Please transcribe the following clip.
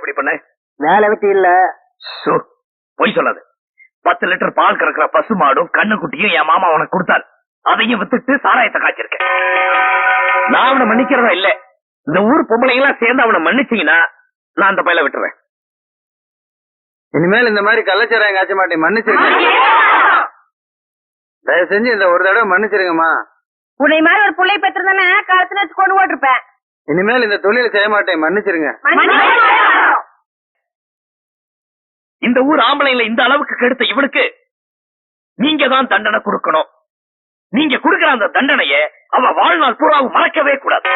இப்படி பண்ண? வேலை வெட்டி இல்ல. சோ, பொய் சொல்லாது. பத்து லிட்டர் பால் கறக்குற பசு மாடும் கண்ணுக்குட்டியும் என் மாமா உனக்கு கொடுத்தாரு அதையும் வித்துட்டு சாராயத்தை காய்ச்சிருக்கேன் நான் அவனை மன்னிக்கிறதா இல்ல. இந்த ஊர் பொம்பளைங்க எல்லாம் சேர்ந்து அவனை மன்னிச்சீங்கன்னா நான் அந்த பையல விட்டுறேன். இனிமேல் இந்த மாதிரி கள்ளச்சாராயம் காய்ச்ச மாட்டேன். மன்னிச்சிருங்க. தயவு செஞ்சு இந்த ஒரு தடவை மன்னிச்சிருங்கம்மா. உன்னை மாதிரி ஒரு புள்ளைய பெற்றிருந்தானே கழுத்துல வச்சு கொண்டு போட்டிருப்பேன் இனிமேல் இந்த தொழில் செய்ய மாட்டேன். மன்னிச்சிருங்க. இந்த ஊர் ஆம்பளைல இந்த அளவுக்கு கெடுத்த இவனுக்கு நீங்க தான் தண்டனை கொடுக்கணும். நீங்க கொடுக்கிற அந்த தண்டனைய அவ வாழ்நாள் பூராவும் மறக்கவே கூடாது.